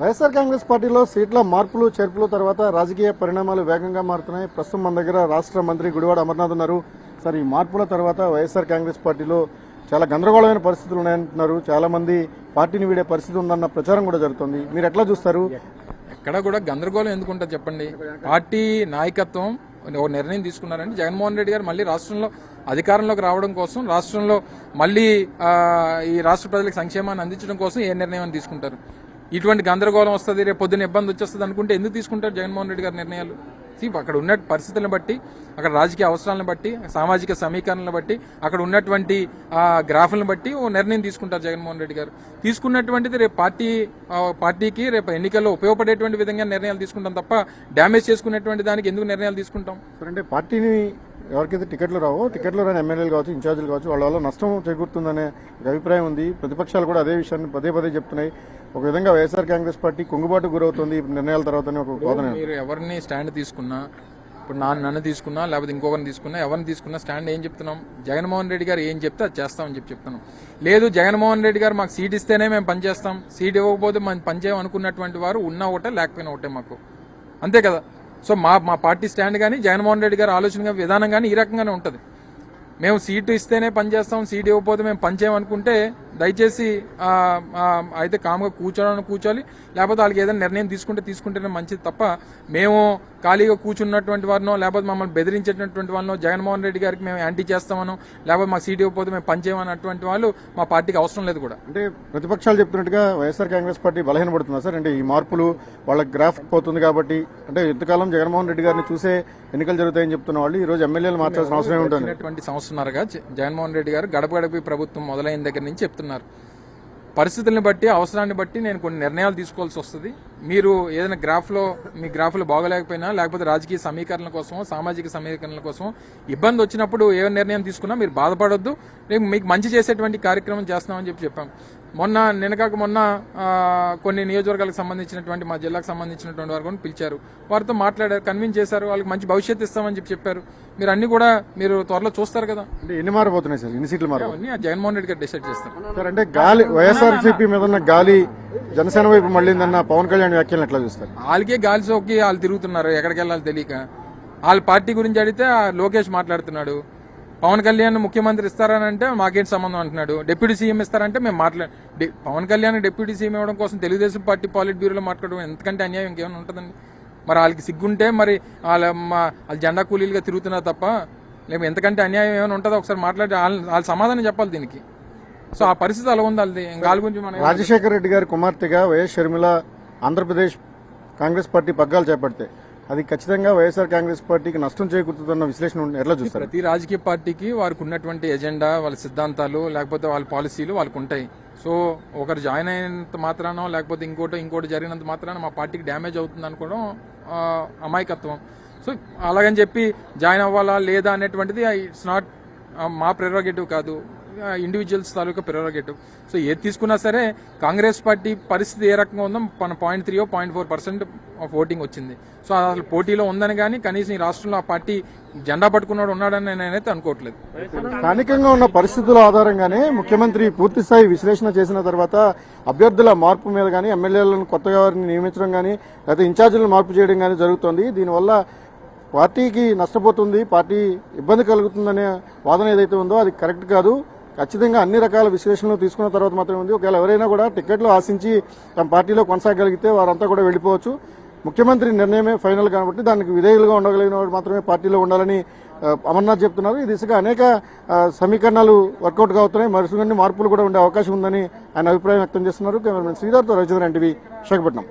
వైఎస్ఆర్ కాంగ్రెస్ పార్టీలో సీట్ల మార్పులు చేర్పుల తర్వాత రాజకీయ పరిణామాలు వేగంగా మారుతున్నాయి. ప్రస్తుతం మన దగ్గర రాష్ట్ర మంత్రి గుడివాడ అమర్నాథ్ ఉన్నారు. సార్ ఈ మార్పుల తర్వాత వైఎస్ఆర్ కాంగ్రెస్ పార్టీలో చాలా గందరగోళమైన పరిస్థితులు ఉన్నాయంటున్నారు. చాలా మంది పార్టీని వీడే పరిస్థితి ఉందన్న ప్రచారం కూడా జరుగుతుంది. మీరు ఎట్లా చూస్తారు? ఎక్కడ కూడా గందరగోళం ఎందుకుంటుంది చెప్పండి. పార్టీ నాయకత్వం ఒక నిర్ణయం తీసుకున్నారంటే జగన్మోహన్ రెడ్డి గారు మళ్ళీ రాష్ట్రంలో అధికారంలోకి రావడం కోసం రాష్ట్రంలో మళ్ళీ ఈ రాష్ట్ర ప్రజలకు సంక్షేమాన్ని అందించడం కోసం ఏ నిర్ణయం తీసుకుంటారు? ఇటువంటి గందరగోళం వస్తుంది రేపు పొద్దున్న ఇబ్బంది వచ్చేస్తుంది అనుకుంటే ఎందుకు తీసుకుంటారు జగన్మోహన్ రెడ్డి గారి నిర్ణయాలు? అక్కడ ఉన్న పరిస్థితులను బట్టి అక్కడ రాజకీయ అవసరాలను బట్టి సామాజిక సమీకరణలను బట్టి అక్కడ ఉన్నటువంటి ఆ, గ్రాఫులను బట్టి ఓ నిర్ణయం తీసుకుంటారు జగన్మోహన్ రెడ్డి గారు. తీసుకున్నటువంటిది రేపు పార్టీ పార్టీకి రేపు ఎన్నికల్లో ఉపయోగపడేటువంటి విధంగా నిర్ణయాలు తీసుకుంటాం తప్ప డ్యామేజ్ చేసుకునేటువంటి దానికి ఎందుకు నిర్ణయాలు తీసుకుంటాం? అంటే పార్టీని ఎవరికైతే టికెట్లు రావో టికెట్లు రాని ఎమ్మెల్యేలు కావచ్చు ఇన్ఛార్జీలు కావచ్చు వాళ్ళ వల్ల నష్టం చేకూరుతుందనే ఒక అభిప్రాయం ఉంది. ప్రతిపక్షాలు కూడా అదే విషయాన్ని పదే పదే చెప్తున్నాయి. ఒక విధంగా వైఎస్ఆర్ కాంగ్రెస్ పార్టీ కుంగుబాటు గురవుతుంది నిర్ణయాల తర్వాతనే ఒక వాదన. మీరు ఎవరిని స్టాండ్ తీసుకున్నా ఇప్పుడు నా నన్ను తీసుకున్నా లేకపోతే ఇంకొకరిని తీసుకున్నా ఎవరిని తీసుకున్నా స్టాండ్ ఏం చెప్తున్నాం? జగన్మోహన్ రెడ్డి గారు ఏం చెప్తే అది చేస్తామని చెప్పి చెప్తున్నాం. లేదు జగన్మోహన్ రెడ్డి గారు మాకు సీట్ ఇస్తేనే మేము పనిచేస్తాం సీట్ ఇవ్వకపోతే మనం పనిచేయం అనుకున్నటువంటి వారు ఉన్నా ఒకటే లేకపోయినా ఒకటే మాకు. అంతే కదా? సో మా మా పార్టీ స్టాండ్ కానీ జగన్మోహన్ రెడ్డి గారు ఆలోచన విధానం కానీ ఈ రకంగానే ఉంటుంది. మేము సీటు ఇస్తేనే పనిచేస్తాం సీట్ ఇవ్వకపోతే మేము పనిచేయమనుకుంటే దయచేసి అయితే కామ్గా కూర్చోడానికి కూర్చోాలి లేకపోతే వాళ్ళకి ఏదైనా నిర్ణయం తీసుకుంటే తీసుకుంటేనే మంచిది తప్ప మేము ఖాళీగా కూర్చున్నటువంటి వారినో లేకపోతే మమ్మల్ని బెదిరించేటటువంటి వాళ్ళనో జగన్మోహన్ రెడ్డి గారికి మేము యాంటీ చేస్తామనో లేకపోతే మాకు సీట్ ఇవ్వకపోతే మేము పనిచేయమన్నటువంటి వాళ్ళు మా పార్టీకి అవసరం లేదు కూడా. అంటే ప్రతిపక్షాలు చెప్తున్నట్టుగా వైఎస్ఆర్ కాంగ్రెస్ పార్టీ బలహీనపడుతుందా సార్? అంటే ఈ మార్పులు వాళ్ళ గ్రాఫ్ పోతుంది కాబట్టి అంటే ఎంతకాలం జగన్మోహన్ రెడ్డి గారిని చూసే ఎన్నికలు జరుగుతాయని చెప్తున్న వాళ్ళు ఈ రోజు ఎమ్మెల్యేలు మార్చాల్సిన అవసరం ఏముంటుంది? చేస్తున్నారుగా. జగన్మోహన్ రెడ్డి గారు గడప గడప ప్రభుత్వం మొదలైన దగ్గర నుంచి చెప్తున్నారు. పరిస్థితులను బట్టి అవసరాన్ని బట్టి నేను కొన్ని నిర్ణయాలు తీసుకోవాల్సి వస్తుంది. మీరు ఏదైనా గ్రాఫ్లో మీ గ్రాఫ్లో బాగోలేకపోయినా లేకపోతే రాజకీయ సమీకరణల కోసం సామాజిక సమీకరణల కోసం ఇబ్బంది వచ్చినప్పుడు ఏ నిర్ణయం తీసుకున్నా మీరు బాధపడొద్దు. రేపు మీకు మంచి చేసేటువంటి కార్యక్రమం చేస్తామని చెప్పి చెప్పాం. మొన్న నిన్నకాక మొన్న కొన్ని నియోజకవర్గాలకు సంబంధించినటువంటి మా జిల్లాకు సంబంధించినటువంటి వారు కూడా పిలిచారు. వారితో మాట్లాడారు కన్విన్స్ చేశారు వాళ్ళకి మంచి భవిష్యత్తు ఇస్తామని చెప్పి చెప్పారు. మీరు అన్ని కూడా మీరు త్వరలో చూస్తారు కదా. అంటే ఎన్ని మారిపోతున్నాయి సార్? ఎన్ని సీట్లు మారు జగన్మోహన్ రెడ్డి గారు డిసైడ్ చేస్తారు. సార్ అంటే గాలి వైఎస్ఆర్సీపీ మీద ఉన్న గాలి జనసేన వైపు మళ్ళీందన్న పవన్ కళ్యాణ్ వ్యాఖ్యలను ఎట్లా చూస్తారు? వాళ్ళకే గాలి సోకి వాళ్ళు తిరుగుతున్నారు. ఎక్కడికి వెళ్ళాలి తెలియక. వాళ్ళ పార్టీ గురించి అడిగితే ఆ లోకేష్ మాట్లాడుతున్నాడు. పవన్ కళ్యాణ్ ముఖ్యమంత్రి ఇస్తారని అంటే మాకేంటి సంబంధం అంటున్నాడు. డిప్యూటీ సీఎం ఇస్తారంటే మేము మాట్లా డి- పవన్ కళ్యాణ్ డిప్యూటీ సీఎం ఇవ్వడం కోసం తెలుగుదేశం పార్టీ పాలిట్ బ్యూరోలో మాట్లాడడం ఎంతకంటే అన్యాయం ఇంకేమైనా ఉంటుందండి? మరి వాళ్ళకి సిగ్గుంటే మరి వాళ్ళ వాళ్ళ జెండా కూలీలుగా తిరుగుతున్నారు తప్ప లేకపోతే ఎంతకంటే అన్యాయం ఏమైనా ఉంటుందో ఒకసారి మాట్లాడి వాళ్ళ వాళ్ళ సమాధానం చెప్పాలి దీనికి. సో ఆ పరిస్థితి అలా ఉంది వాళ్ళది వాళ్ళ గురించి మనం రాజశేఖర రెడ్డి గారి కుమార్తెగా YS Sharmila Andhra Pradesh Congress party పగ్గాలు చేపడితే అది ఖచ్చితంగా వైఎస్ఆర్ కాంగ్రెస్ పార్టీకి నష్టం చేకూరుతుందన్న విశ్లేషణ ఎట్లా చూస్తారు? ప్రతి రాజకీయ పార్టీకి వారికి ఉన్నటువంటి ఎజెండా వాళ్ళ సిద్ధాంతాలు లేకపోతే వాళ్ళ పాలసీలు వాళ్ళకు ఉంటాయి. సో ఒకరు జాయిన్ అయినంత మాత్రానో లేకపోతే ఇంకోటి ఇంకోటి జరిగినంత మాత్రాన మా పార్టీకి డ్యామేజ్ అవుతుంది అనుకోవడం అమాయకత్వం. సో అలాగని చెప్పి జాయిన్ అవ్వాలా లేదా అనేటువంటిది ఇట్స్ నాట్ మా ప్రెరోగేటివ్ కాదు. ఇండివిజువల్స్ తాలూకా ప్రెరోగేటివ్ సో ఏది తీసుకున్నా సరే కాంగ్రెస్ పార్టీ పరిస్థితి ఏ రకంగా ఉందో మన point three point four percent of voting వచ్చింది. సో అసలు పోటీలో ఉందని కానీ కనీసం ఈ రాష్ట్రంలో ఆ పార్టీ జెండా పట్టుకున్నాడు ఉన్నాడని నేనైతే అనుకోవట్లేదు. స్థానికంగా ఉన్న పరిస్థితుల ఆధారంగానే ముఖ్యమంత్రి పూర్తి స్థాయి విశ్లేషణ చేసిన తర్వాత అభ్యర్థుల మార్పు మీద కానీ ఎమ్మెల్యేలను కొత్తగా వారిని నియమించడం కానీ లేదా ఇన్ఛార్జీలను మార్పు చేయడం కానీ జరుగుతోంది. దీనివల్ల పార్టీకి నష్టపోతుంది పార్టీ ఇబ్బంది కలుగుతుందనే వాదన ఏదైతే ఉందో అది కరెక్ట్ కాదు. ఖచ్చితంగా అన్ని రకాల విశ్లేషణలు తీసుకున్న తర్వాత మాత్రమే ఉంది. ఒకవేళ ఎవరైనా కూడా టికెట్లు ఆశించి తమ పార్టీలో కొనసాగలిగితే వారంతా కూడా వెళ్ళిపోవచ్చు. ముఖ్యమంత్రి నిర్ణయమే ఫైనల్ కాబట్టి దానికి విధేయులుగా ఉండగలిగిన వాడు మాత్రమే పార్టీలో ఉండాలని అమర్నాథ్ చెప్తున్నారు. ఈ దిశగా అనేక సమీకరణాలు వర్కౌట్ అవుతున్నాయి. మరికొన్ని మార్పులు కూడా ఉండే అవకాశం ఉందని ఆయన అభిప్రాయం వ్యక్తం చేస్తున్నారు. కెమెరామెన్ శ్రీధర్తో రవిచంద్ర ఎన్టీవీ విశాఖపట్నం.